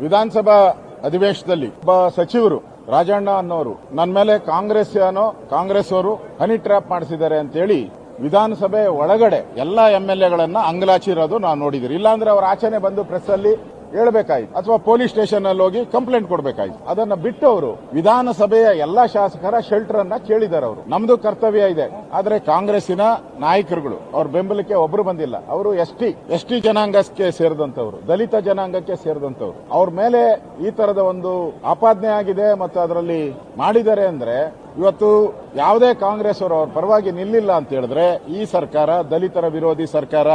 ವಿಧಾನಸಭಾ ಅಧಿವೇಶನದಲ್ಲಿ ಒಬ್ಬ ಸಚಿವರು, ರಾಜಣ್ಣ ಅನ್ನೋರು ನನ್ನ ಮೇಲೆ ಕಾಂಗ್ರೆಸ್ ಏನೋ ಕಾಂಗ್ರೆಸ್ ಅವರು ಹನಿ ಟ್ರ್ಯಾಪ್ ಮಾಡಿಸಿದ್ದಾರೆ ಅಂತೇಳಿ ವಿಧಾನಸಭೆ ಒಳಗಡೆ ಎಲ್ಲ ಎಂ ಎಲ್ ಅಂಗಲಾಚಿರೋದು ನಾವು ನೋಡಿದಿರಿ ಇಲ್ಲಾಂದ್ರೆ ಅವರ ಆಚೆನೆ ಬಂದು ಪ್ರೆಸ್ ಅಲ್ಲಿ ಹೇಳ್ಬೇಕಾಯ್ತು. ಅಥವಾ ಪೊಲೀಸ್ ಸ್ಟೇಷನ್ ಅಲ್ಲಿ ಹೋಗಿ ಕಂಪ್ಲೇಂಟ್ ಕೊಡಬೇಕಾಯಿತು. ಅದನ್ನ ಬಿಟ್ಟು ಅವರು ವಿಧಾನಸಭೆಯ ಎಲ್ಲಾ ಶಾಸಕರ ಶೆಲ್ಟರ್ ಅನ್ನ ಕೇಳಿದ್ದಾರೆ ಅವರು. ನಮ್ದು ಕರ್ತವ್ಯ ಇದೆ. ಆದ್ರೆ ಕಾಂಗ್ರೆಸ್ಸಿನ ನಾಯಕರುಗಳು, ಅವ್ರ ಬೆಂಬಲಕ್ಕೆ ಒಬ್ರು ಬಂದಿಲ್ಲ. ಅವರು ಎಸ್ ಟಿ ಎಸ್ ಟಿ ಜನಾಂಗಕ್ಕೆ ಸೇರಿದಂತವರು, ದಲಿತ ಜನಾಂಗಕ್ಕೆ ಸೇರಿದಂತವರು. ಅವ್ರ ಮೇಲೆ ಈ ತರದ ಒಂದು ಆಪಾದನೆ ಆಗಿದೆ ಮತ್ತು ಅದರಲ್ಲಿ ಮಾಡಿದ್ದಾರೆ ಅಂದ್ರೆ, ಇವತ್ತು ಯಾವುದೇ ಕಾಂಗ್ರೆಸ್ ಅವರು ಅವ್ರ ಪರವಾಗಿ ನಿಲ್ಲಿಲ್ಲ ಅಂತ ಹೇಳಿದ್ರೆ, ಈ ಸರ್ಕಾರ, ದಲಿತರ ವಿರೋಧಿ ಸರ್ಕಾರ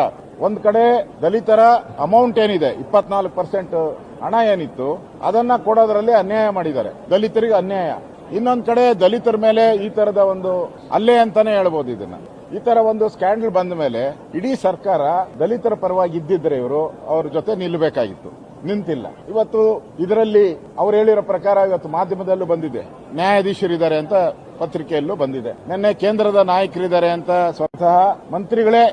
ಒಂದ್ ಕಡೆ ದಲಿತರ ಅಮೌಂಟ್ ಏನಿದೆ, ಇಪ್ಪತ್ನಾಲ್ಕು ಪರ್ಸೆಂಟ್ ಹಣ ಏನಿತ್ತು, ಅದನ್ನ ಕೊಡೋದ್ರಲ್ಲಿ ಅನ್ಯಾಯ ಮಾಡಿದ್ದಾರೆ. ದಲಿತರಿಗೆ ಅನ್ಯಾಯ. ಇನ್ನೊಂದು ಕಡೆ ದಲಿತರ ಮೇಲೆ ಈ ತರದ ಒಂದು ಅಲ್ಲೇ ಅಂತಾನೆ ಹೇಳ್ಬೋದು ಇದನ್ನ. ಈ ತರ ಒಂದು ಸ್ಕ್ಯಾಂಡಲ್ ಬಂದ ಮೇಲೆ ಇಡೀ ಸರ್ಕಾರ ದಲಿತರ ಪರವಾಗಿ ಇದ್ದಿದ್ರೆ ಇವರು ಅವ್ರ ಜೊತೆ ನಿಲ್ಲಬೇಕಾಗಿತ್ತು ನಿಂತಿಲ್ಲ. ಇವತ್ತು ಇದರಲ್ಲಿ ಅವ್ರು ಹೇಳಿರೋ ಪ್ರಕಾರ ಇವತ್ತು ಮಾಧ್ಯಮದಲ್ಲೂ ಬಂದಿದೆ. ನ್ಯಾಯಾಧೀಶರಿದ್ದಾರೆ ಅಂತ ಪತ್ರಿಕೆಯಲ್ಲೂ ಬಂದಿದೆ. ನಿನ್ನೆ ಕೇಂದ್ರದ ನಾಯಕರಿದ್ದಾರೆ ಅಂತ ಸ್ವತಃ ಮಂತ್ರಿಗಳೇ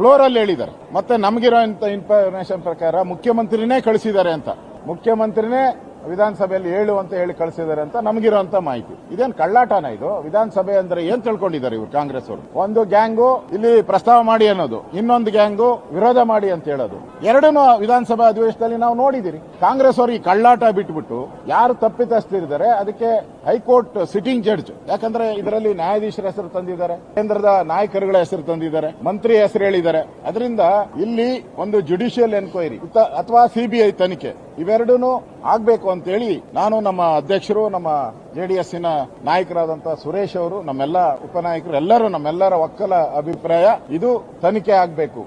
ಫ್ಲೋರ್ ಅಲ್ಲಿ ಹೇಳಿದ್ದಾರೆ. ಮತ್ತೆ ನಮಗಿರೋ ಇನ್ಫಾರ್ಮೇಶನ್ ಪ್ರಕಾರ ಮುಖ್ಯಮಂತ್ರಿನೇ ಕಳಿಸಿದ್ದಾರೆ ಅಂತ. ಮುಖ್ಯಮಂತ್ರಿನೇ ವಿಧಾನಸಭೆಯಲ್ಲಿ ಹೇಳು ಅಂತ ಹೇಳಿ ಕಳಿಸಿದ್ದಾರೆ ಅಂತ ನಮಗಿರುವಂತ ಮಾಹಿತಿ. ಇದೇನು ಕಳ್ಳಾಟನ ಇದು? ವಿಧಾನಸಭೆ ಅಂದ್ರೆ ಏನ್ ತಿಳ್ಕೊಂಡಿದ್ದಾರೆ ಇವರು ಕಾಂಗ್ರೆಸ್ ಅವರು? ಒಂದು ಗ್ಯಾಂಗು, ಇಲ್ಲಿ ಪ್ರಸ್ತಾವ ಮಾಡಿ ಅನ್ನೋದು. ಇನ್ನೊಂದು ಗ್ಯಾಂಗು, ವಿರೋಧ ಮಾಡಿ ಅಂತ ಹೇಳೋದು. ಎರಡನ್ನೂ ವಿಧಾನಸಭಾ ಅಧಿವೇಶನದಲ್ಲಿ ನಾವು ನೋಡಿದಿರಿ. ಕಾಂಗ್ರೆಸ್ ಅವರು ಈ ಕಳ್ಳಾಟ ಬಿಟ್ಬಿಟ್ಟು ಯಾರು ತಪ್ಪಿತಸ್ಥರಿದ್ದಾರೆ, ಅದಕ್ಕೆ ಹೈಕೋರ್ಟ್ ಸಿಟ್ಟಿಂಗ್ ಜಡ್ಜ್. ಯಾಕಂದ್ರೆ ಇದರಲ್ಲಿ ನ್ಯಾಯಾಧೀಶರ ಹೆಸರು ತಂದಿದ್ದಾರೆ, ಕೇಂದ್ರದ ನಾಯಕರುಗಳ ಹೆಸರು ತಂದಿದ್ದಾರೆ, ಮಂತ್ರಿ ಹೆಸರು ಹೇಳಿದ್ದಾರೆ. ಅದರಿಂದ ಇಲ್ಲಿ ಒಂದು ಜುಡಿಷಿಯಲ್ ಎನ್ಕ್ವೈರಿ ಅಥವಾ ಸಿಬಿಐ ತನಿಖೆ. ಇವೆರಡೂ ಆಗಬೇಕು ಅಂತೇಳಿ ನಾನು ನಮ್ಮ ಅಧ್ಯಕ್ಷರು, ನಮ್ಮ ಜೆಡಿಎಸ್ಸಿನ ನಾಯಕರಾದಂತಹ ಸುರೇಶ್ ಅವರು, ನಮ್ಮೆಲ್ಲ ಉಪನಾಯಕರು ಎಲ್ಲರೂ ನಮ್ಮೆಲ್ಲರ ಒಕ್ಕಲ ಅಭಿಪ್ರಾಯ ಇದು ತನಿಖೆ ಆಗಬೇಕು.